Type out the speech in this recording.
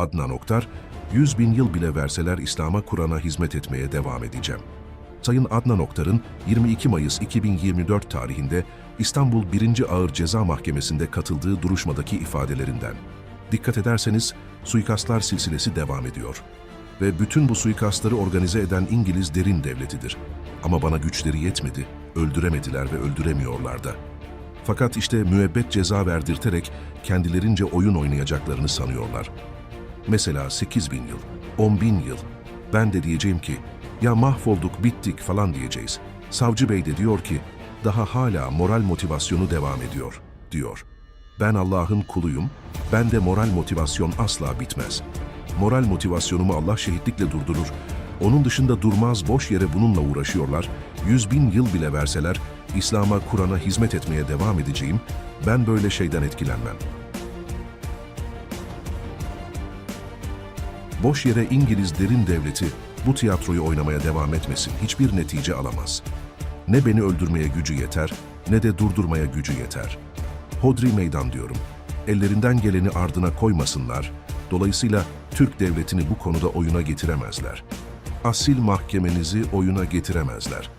Adnan Oktar, 100 bin yıl bile verseler İslam'a Kur'an'a hizmet etmeye devam edeceğim. Sayın Adnan Oktar'ın 22 Mayıs 2024 tarihinde İstanbul 1. Ağır Ceza Mahkemesi'nde katıldığı duruşmadaki ifadelerinden. Dikkat ederseniz suikastlar silsilesi devam ediyor. Ve bütün bu suikastları organize eden İngiliz derin devletidir. Ama bana güçleri yetmedi, öldüremediler ve öldüremiyorlar da. Fakat işte müebbet ceza verdirterek kendilerince oyun oynayacaklarını sanıyorlar. Mesela 8 bin yıl, 10 bin yıl. Ben de diyeceğim ki, ya mahvolduk, bittik falan diyeceğiz. Savcı bey de diyor ki, daha hala moral motivasyonu devam ediyor, diyor. Ben Allah'ın kuluyum, ben de moral motivasyon asla bitmez. Moral motivasyonumu Allah şehitlikle durdurur. Onun dışında durmaz boş yere bununla uğraşıyorlar. Yüz bin yıl bile verseler, İslam'a, Kur'an'a hizmet etmeye devam edeceğim. Ben böyle şeyden etkilenmem. Boş yere İngiliz derin devleti bu tiyatroyu oynamaya devam etmesin, hiçbir netice alamaz. Ne beni öldürmeye gücü yeter, ne de durdurmaya gücü yeter. Hodri meydan diyorum. Ellerinden geleni ardına koymasınlar, dolayısıyla Türk devletini bu konuda oyuna getiremezler. Asil mahkemenizi oyuna getiremezler.